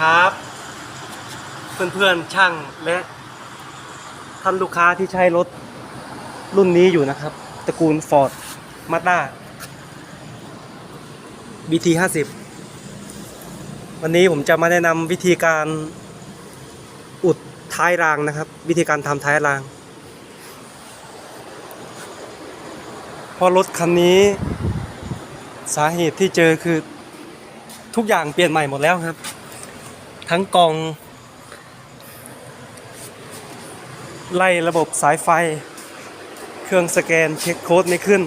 ครับ เพื่อนๆช่างและท่านลูกค้าที่ใช้รถรุ่นนี้อยู่นะครับ ตระกูล Ford Mazda BT 50วันนี้ผมจะมาแนะนำวิธีการอุดท้ายรางนะครับ วิธีการทำท้ายรางเพราะรถคันนี้สาเหตุที่เจอคือทุกอย่างเปลี่ยนใหม่หมดแล้วครับ ทั้งกอง ไล่ระบบสายไฟ เครื่องสแกนเช็คโค้ดไม่ขึ้น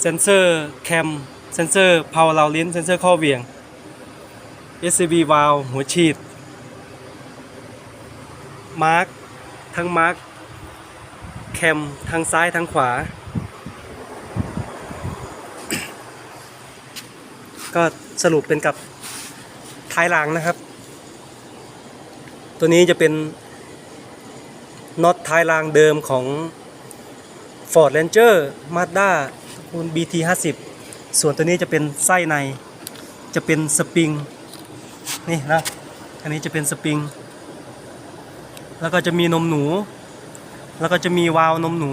เซนเซอร์แคม เซนเซอร์พาวเราลิ้น เซนเซอร์ข้อเวียง SCB วาลหัวฉีด มาร์กทั้งมาร์กแคมทางซ้ายทางขวา ก็สรุปเป็นกับ ท้ายรางนะครับ ตัวนี้จะเป็นน็อตท้ายรางเดิมของ Ford Ranger Mazda ตระกูล BT 50ส่วนตัวนี้จะเป็นไส้ใน จะเป็นสปริง นี่นะ อันนี้จะเป็นสปริง แล้วก็จะมีนมหนู แล้วก็จะมีวาล์วนมหนู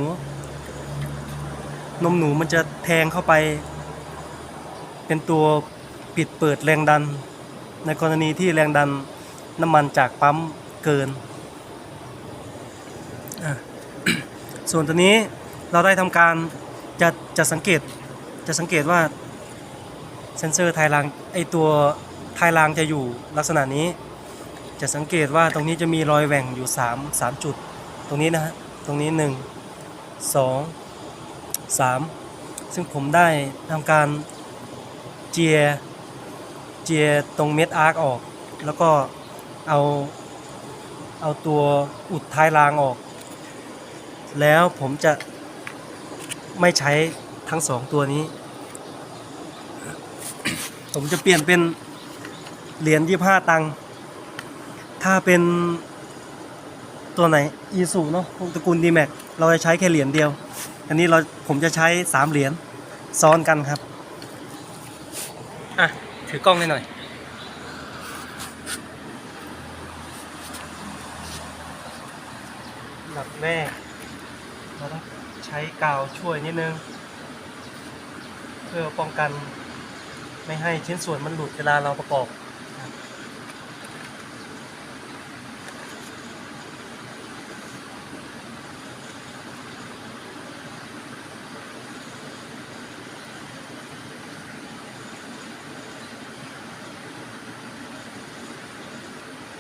นมหนูมันจะแทงเข้าไป เป็นตัวปิดเปิดแรงดัน ในกรณีที่แรงดันน้ำมันจากปั๊มเกิน ส่วนตัวนี้เราได้ทำการจะจะสังเกตจะสังเกตว่าเซนเซอร์ไทยรางไอตัวไทยรางจะอยู่ลักษณะนี้ จะสังเกตว่าตรงนี้จะมีรอยแหว่งอยู่ 3 3 จุด ตรงนี้นะฮะตรงนี้ 1 2 3 ซึ่งผมได้ทำการเจีย เจียตรงเม็ดอาร์คออก แล้วก็เอาเอาตัวอุดท้ายรางออก แล้วผมจะไม่ใช้ทั้งสองตัวนี้ ผมจะเปลี่ยนเป็นเหรียญยี่ห้าตังค์ถ้าเป็นตัวไหนอีสูเนาะตระกูลดีแม็กเราจะใช้แค่เหรียญเดียว อันนี้เราผมจะใช้สามเหรียญซ้อนกันครับ อะ ถือกล้องให้หน่อย หลับแรกเราต้องใช้กาวช่วยนิดนึง เพื่อป้องกันไม่ให้ชิ้นส่วนมันหลุดเวลาเราประกอบ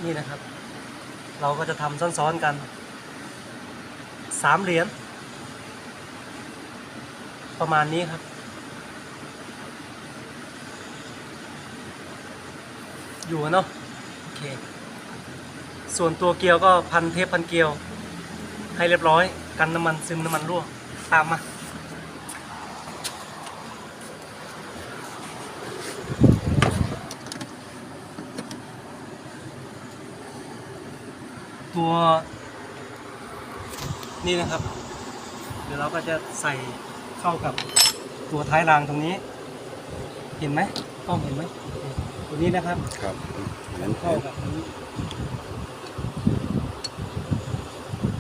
นี่นะครับ เราก็จะทำซ้อนๆกันสามเหรียญประมาณนี้ครับ อยู่เนาะโอเค ส่วนตัวเกลียวก็พันเทปพันเกลียว ให้เรียบร้อย กันน้ำมันซึมน้ำมันรั่วตามมา ตัวนี่นะครับ เดี๋ยวเราก็จะใส่เข้ากับตัวท้ายรางตรงนี้ เห็นไหมกล้องเห็นไหมตัวนี้นะครับครับนั้นเข้ากับอันนี้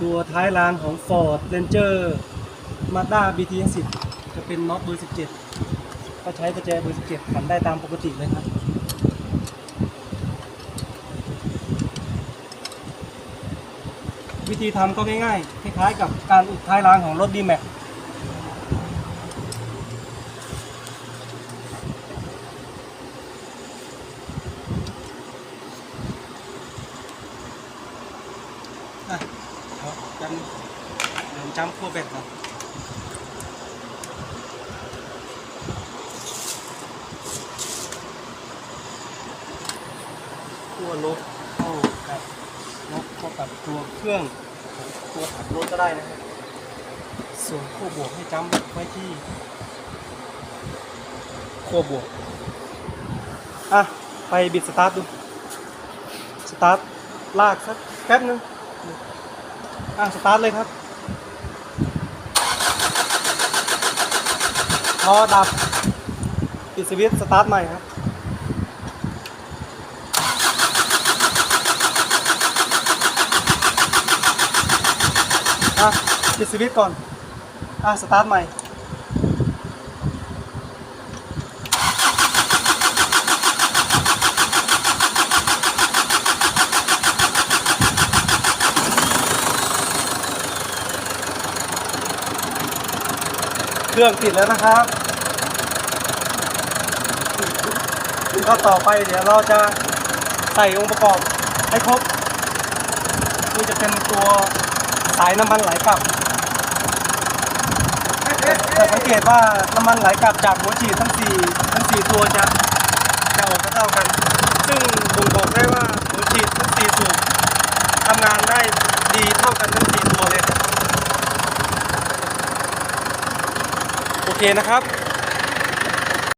ตัวท้ายรางของ Ford Ranger Mazda BT 10จะเป็นน็อตเบอร์17 ก็ใช้ประแจเบอร์17ขันได้ตามปกติเลยครับ วิธีทำก็ง่ายๆคล้ายๆกับการอุดท้ายรางของรถ D-Max อะเอากันเดี๋ยวจำขั้วแบตก่อนขั้วลบเข้ากับบ เข้ากับตัวเครื่องตัวถังรถก็ได้นะครับส่วนขั้วบวกให้จำไว้ที่ขั้วบวกอะไปบิดสตาร์ทดูสตาร์ทลากสักแป๊บนึงอะสตาร์ทเลยครับพอดับปิดสวิตช์สตาร์ทใหม่ครับ อะปิดสวิตช์ก่อน อะ สตาร์ทใหม่เครื่องติดแล้วนะครับก็ต่อไปเดี๋ยวเราจะใส่องค์ประกอบให้ครบ นี่จะเป็นตัว สายน้ำมันไหลกลับจะสังเกตว่าน้ำมันไหลกลับจากหัวฉีดทั้งสี่ทั้งสี่ตัวจะจะออกเท่ากัน ซึ่งบ่งบอกได้ว่าหัวฉีดทั้งสี่สูบทำงานได้ดีเท่ากันทั้งสี่ตัวเลย โอเคนะครับ